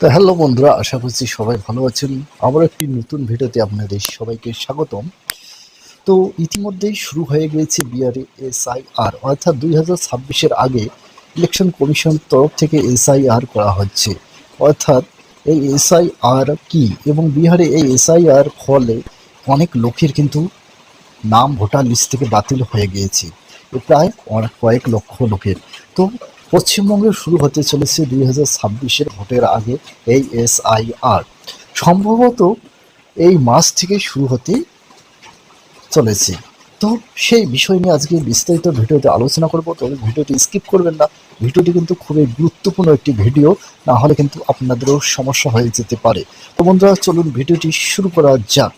তো হ্যালো বন্ধুরা, আশা করছি সবাই ভালো আছেন। আবার একটি নতুন ভিডিওতে আপনাদের সবাইকে স্বাগতম। তো ইতিমধ্যেই শুরু হয়ে গিয়েছে বিহারে এসআইআর, অর্থাৎ দুই হাজার ছাব্বিশের আগে ইলেকশন কমিশন তরফ থেকে এসআইআর করা হচ্ছে। অর্থাৎ এই এসআইআর কি এবং বিহারে এই এসআইআর ফলে অনেক লোকের কিন্তু নাম ভোটার লিস্ট থেকে বাতিল হয়ে গিয়েছে। প্রায় অনেক কয়েক লক্ষ লোকের। তো পশ্চিমবঙ্গে শুরু হতে চলেছে দুই হাজার ছাব্বিশের ভোটের আগে এই এসআইআর সম্ভবত এই মাস থেকে শুরু হতে চলেছে। তো সেই বিষয় নিয়ে আজকে বিস্তারিত ভিডিওতে আলোচনা করব, তবে ভিডিওটি স্কিপ করবেন না। ভিডিওটি কিন্তু খুবই গুরুত্বপূর্ণ একটি ভিডিও, না হলে কিন্তু আপনাদেরও সমস্যা হয়ে যেতে পারে। তো বন্ধুরা, চলুন ভিডিওটি শুরু করা যাক।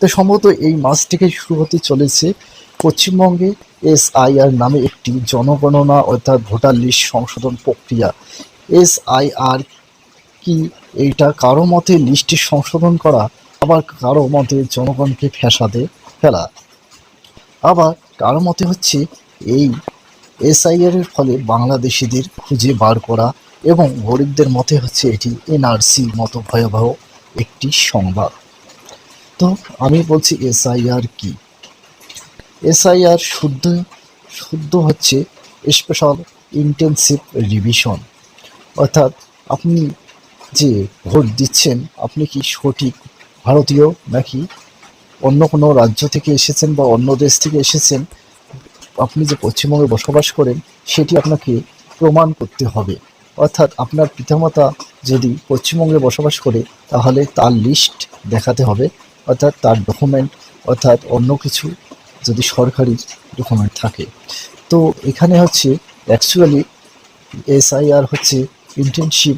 তো সম্ভবত এই মাস থেকে শুরু হতে চলেছে পশ্চিমবঙ্গে এসআইআর নামে একটি জনগণনা অর্থাৎ ভোটার লিস্ট সংশোধন প্রক্রিয়া। এসআইআর কি? এইটা কারও মতে লিস্টটি সংশোধন করা, আবার কারও মতে জনগণকে ফ্যাসাদে ফেলা? আবার কারও মতে হচ্ছে এই এসআইআর এর ফলে বাংলাদেশিদের খুঁজে বার করা এবং গরিবদের মতে হচ্ছে এটি এনআরসি মতো ভয়াবহ একটি সংবাদ। তো আমি বলছি এসআইআর কি? এসআইআর শুদ্ধ শুদ্ধ হচ্ছে স্পেশাল ইন্টেন্সিভ রিভিশন অর্থাৎ আপনি যে ভোট দিচ্ছেন, আপনি কি সঠিক ভারতীয় নাকি অন্য কোনো রাজ্য থেকে এসেছেন বা অন্য দেশ থেকে এসেছেন? আপনি যে পশ্চিমবঙ্গে বসবাস করেন, সেটি আপনাকে প্রমাণ করতে হবে। অর্থাৎ আপনার পিতামাতা যদি পশ্চিমবঙ্গে বসবাস করে, তাহলে তার লিস্ট দেখাতে হবে। অর্থাৎ তার ডকুমেন্ট অর্থাৎ অন্য কিছু যদি সরকারি ডকুমেন্ট থাকে। তো এখানে হচ্ছে অ্যাকচুয়ালি এসআইআর হচ্ছে ইন্টার্নশিপ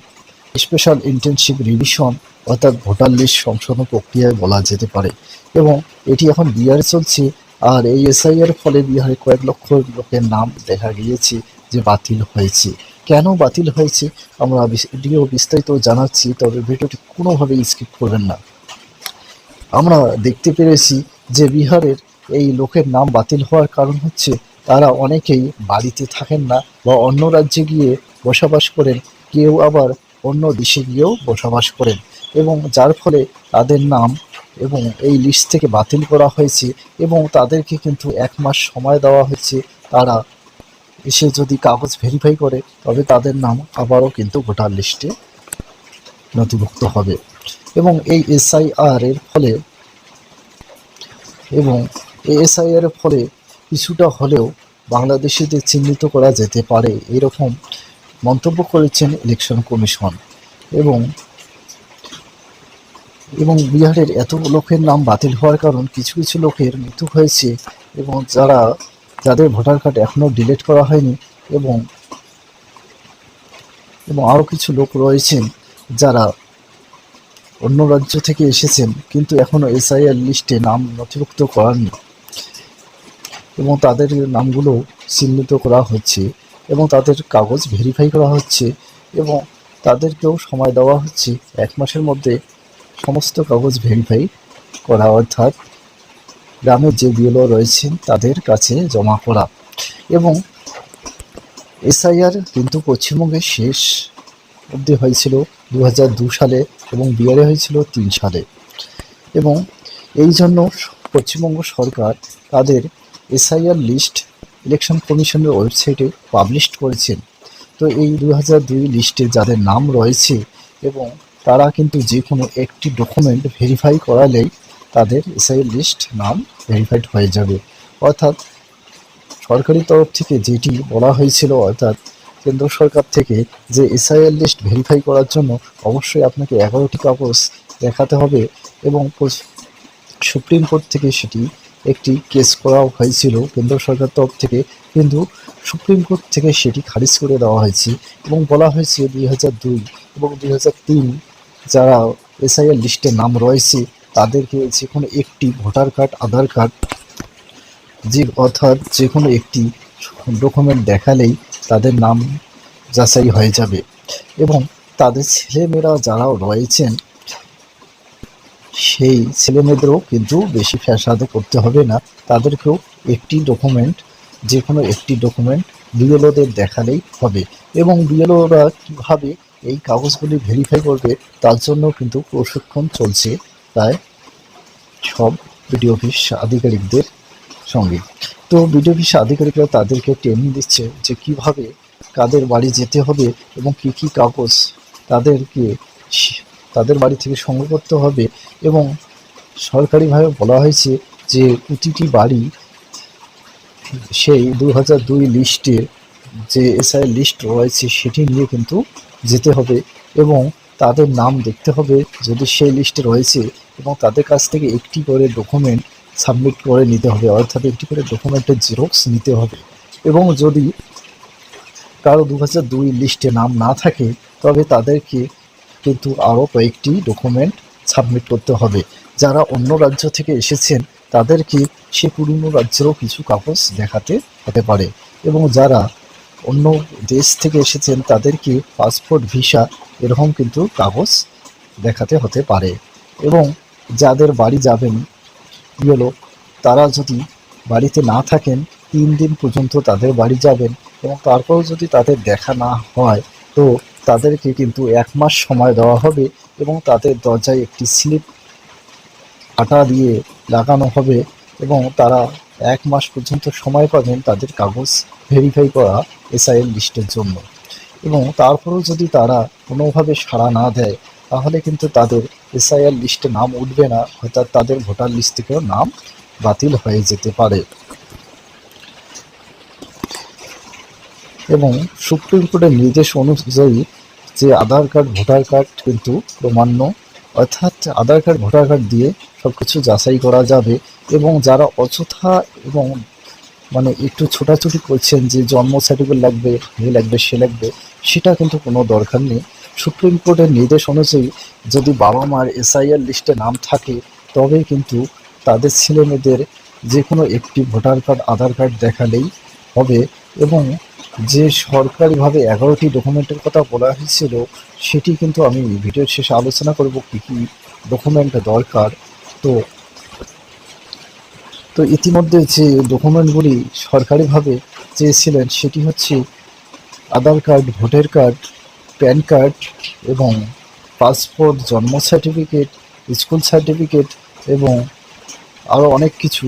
স্পেশাল ইন্টার্নশিপ রিভিশন অর্থাৎ ভোটার লিস্ট সংশোধন প্রক্রিয়ায় বলা যেতে পারে। এবং এটি এখন বিহারে চলছে, আর এই এসআইআর ফলে বিহারে কয়েক লক্ষ লোকের নাম দেখা গিয়েছে যে বাতিল হয়েছে। কেন বাতিল হয়েছে? আমরা ভিডিও বিস্তারিত জানাচ্ছি, তবে ভিডিওটি কোনোভাবেই স্কিপ করবেন না। আমরা দেখতে পেরেছি যে বিহারের এই লোকের নাম বাতিল হওয়ার কারণ হচ্ছে তারা অনেকেই বাড়িতে থাকেন না বা অন্য রাজ্যে গিয়ে বসবাস করেন। কেউ আবার অন্য দেশে গিয়েও বসবাস করেন এবং যার ফলে তাদের নাম এবং এই লিস্ট থেকে বাতিল করা হয়েছে এবং তাদেরকে কিন্তু এক মাস সময় দেওয়া হয়েছে। তারা এসে যদি কাগজ ভেরিফাই করে, তবে তাদের নাম আবারও কিন্তু ভোটার লিস্টে নথিভুক্ত হবে। এবং এই এসআইআর এর ফলে এবং এসআইআর এর ফলে কিছুটা হলেও বাংলাদেশিদের চিহ্নিত করা যেতে পারে এরকম মন্তব্য করেছেন ইলেকশন কমিশন এবং এবং বিহারের এত লোকের নাম বাতিল হওয়ার কারণ কিছু কিছু লোকের মৃত্যু হয়েছে এবং যারা, যাদের ভোটার কার্ড এখনও ডিলিট করা হয়নি এবং এবং আরও কিছু লোক রয়েছেন যারা অন্য রাজ্য থেকে এসেছেন কিন্তু এখনও এসআইআর লিস্টে নাম নথিভুক্ত করার করাননি। এবং তাদের নামগুলো চিহ্নিত করা হচ্ছে এবং তাদের কাগজ ভেরিফাই করা হচ্ছে এবং তাদেরকেও সময় দেওয়া হচ্ছে এক মাসের মধ্যে সমস্ত কাগজ ভেরিফাই করা, অর্থাৎ গ্রামের যে বিএলও রয়েছেন তাদের কাছে জমা করা। এবং এসআইআর কিন্তু পশ্চিমবঙ্গে শেষ অবধি হয়েছিল দু সালে এবং বিহারে হয়েছিল তিন সালে। এবং এই জন্য পশ্চিমবঙ্গ সরকার তাদের এসআইআর লিস্ট ইলেকশন কমিশনের ওয়েবসাইটে পাবলিশ করেছেন। তো এই দু হাজার দুই লিস্টে যাদের নাম রয়েছে এবং তারা কিন্তু যে কোনো একটি ডকুমেন্ট ভেরিফাই করালেই তাদের এসআইআর লিস্ট নাম ভেরিফাইড হয়ে যাবে। অর্থাৎ সরকারি তরফ থেকে যেটি বলা হয়েছিল, অর্থাৎ কেন্দ্র সরকার থেকে যে এসআইআর লিস্ট ভেরিফাই করার জন্য অবশ্যই আপনাকে এগারোটি কাগজ দেখাতে হবে এবং সুপ্রিম কোর্ট থেকে সেটি একটি কেস করা হয়েছিল কেন্দ্র সরকার তরফ থেকে। কিন্তু সুপ্রিম কোর্ট থেকে সেটি খারিজ করে দেওয়া হয়েছে এবং বলা হয়েছে দুই হাজার দুই এবং দুই হাজার তিন যারা এসআইআর লিস্টে নাম রয়েছে, তাদেরকে যে কোনো একটি ভোটার কার্ড, আধার কার্ড যে অর্থাৎ যে কোনো একটি ডকুমেন্ট দেখালেই তাদের নাম যাচাই হয়ে যাবে। এবং তাদের ছেলেমেয়েরা যারা রয়েছেন সেই ছেলেমেয়েদেরও কিন্তু বেশি ফ্যাসাদে করতে হবে না। তাদেরকেও একটি ডকুমেন্ট যে কোনো একটি ডকুমেন্ট বিএলওদের দেখালেই হবে। এবং বিএলওরা কীভাবে এই কাগজগুলি ভেরিফাই করবে, তার জন্য কিন্তু প্রশিক্ষণ চলছে প্রায় সব বিডিও অফিস আধিকারিকদের সঙ্গে। তো বিডিও অফিস আধিকারিকরা তাদেরকে ট্রেনিং দিচ্ছে যে কীভাবে কাদের বাড়ি যেতে হবে এবং কি কি কাগজ তাদেরকে তাদের বাড়ি থেকে সংগ্রহ করতে হবে এবং সরকারিভাবে বলা হয়েছে যে প্রতিটি বাড়ি সেই দু হাজার দুই লিস্টের যে এসআই লিস্ট রয়েছে সেটি নিয়ে কিন্তু যেতে হবে এবং তাদের নাম দেখতে হবে যদি সেই লিস্টে রয়েছে এবং তাদের কাছ থেকে একটি করে ডকুমেন্ট সাবমিট করে নিতে হবে, অর্থাৎ একটি করে ডকুমেন্টের জেরক্স নিতে হবে এবং যদি কারও দু হাজার দুই লিস্টে নাম না থাকে তবে তাদেরকে কিন্তু আরও কয়েকটি ডকুমেন্ট সাবমিট করতে হবে। যারা অন্য রাজ্য থেকে এসেছেন, তাদেরকে সে পুরনো রাজ্যেরও কিছু কাগজ দেখাতে হতে পারে এবং যারা অন্য দেশ থেকে এসেছেন, তাদেরকে পাসপোর্ট, ভিসা এরকম কিন্তু কাগজ দেখাতে হতে পারে এবং যাদের বাড়ি যাবেন ইয়েলো তারা যদি বাড়িতে না থাকেন, তিন দিন পর্যন্ত তাদের বাড়ি যাবেন এবং তারপরেও যদি তাদের দেখা না হয়, তো তাদেরকে কিন্তু এক মাস সময় দেওয়া হবে এবং তাদের দরজায় একটি স্লিপ আটা দিয়ে লাগানো হবে এবং তারা এক মাস পর্যন্ত সময় পাবেন তাদের কাগজ ভেরিফাই করা এসআইএল লিস্টের জন্য। এবং তারপরেও যদি তারা কোনোভাবে সাড়া না দেয়, তাহলে কিন্তু তাদের এসআইআর লিস্টে নাম উঠবে না, অর্থাৎ তাদের ভোটার লিস্ট থেকেও নাম বাতিল হয়ে যেতে পারে। এবং সুপ্রিম কোর্টের নির্দেশ অনুযায়ী যে আধার কার্ড, ভোটার কার্ড কিন্তু প্রমাণ্য, অর্থাৎ আধার কার্ড, ভোটার কার্ড দিয়ে সব কিছু যাচাই করা যাবে এবং যারা অযথা এবং মানে একটু ছোটাছুটি করছেন যে জন্ম সার্টিফিকেট লাগবে, এ লাগবে, সে লাগবে, সেটা কিন্তু কোনো দরকার নেই। সুপ্রিম কোর্টের নির্দেশ অনুযায়ী যদি বাবা মার এসআইআর লিস্টে নাম থাকে তবে কিন্তু তাদের ছেলে মেয়েদের যে কোনো একটি ভোটার কার্ড, আধার কার্ড দেখালেই হবে এবং যে সরকারিভাবে এগারোটি ডকুমেন্টের কথা বলা হয়েছিল, সেটি কিন্তু আমি ভিডিওর শেষে আলোচনা করব কী কী ডকুমেন্ট দরকার। তো তো ইতিমধ্যে যে ডকুমেন্টগুলি সরকারিভাবে চেয়েছিলেন, সেটি হচ্ছে Aadhaar card, voter card, PAN card এবং পাসপোর্ট, জন্ম সার্টিফিকেট, স্কুল সার্টিফিকেট এবং আরও অনেক কিছু,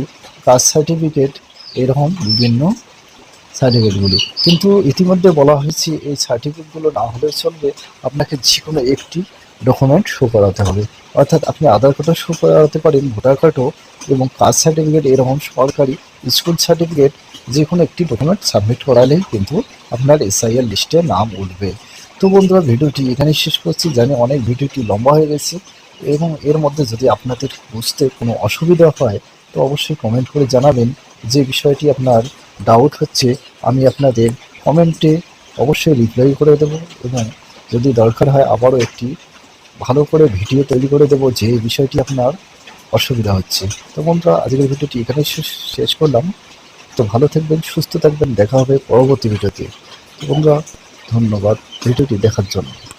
কাস্ট সার্টিফিকেট, এরকম বিভিন্ন সার্টিফিকেটগুলি। কিন্তু ইতিমধ্যে বলা হয়েছে এই সার্টিফিকেটগুলো না হলেও চলবে আপনাকে যে কোনো একটি ডকুমেন্ট শো করাতে হবে। অর্থাৎ আপনি আধার কার্ডও শো করাতে পারেন, ভোটার কার্ডও এবং কাস্ট সার্টিফিকেট, এরকম সরকারি স্কুল সার্টিফিকেট যে কোনো একটি ডকুমেন্ট সাবমিট করালেই কিন্তু আপনার এসআইআর লিস্টে নাম উঠবে। তো বন্ধুরা, ভিডিওটি এখানে শেষ করছি। জানি অনেক ভিডিওটি লম্বা হয়ে গেছে এবং এর মধ্যে যদি আপনাদের বুঝতে কোনো অসুবিধা হয়, তো অবশ্যই কমেন্ট করে জানাবেন যে বিষয়টি আপনার ডাউট হচ্ছে, আমি আপনাদের কমেন্টে অবশ্যই রিপ্লাই করে দেবো এবং যদি দরকার হয় আবারও একটি ভালো করে ভিডিও তৈরি করে দেবো যে বিষয়টি আপনার অসুবিধা হচ্ছে। তো বন্ধুরা, আজকের ভিডিওটি এখানে শেষ- করলাম। তো ভালো থাকবেন, সুস্থ থাকবেন, দেখা হবে পরবর্তী ভিডিওতে। বন্ধুরা, ধন্যবাদ ভিডিওটি দেখার জন্য।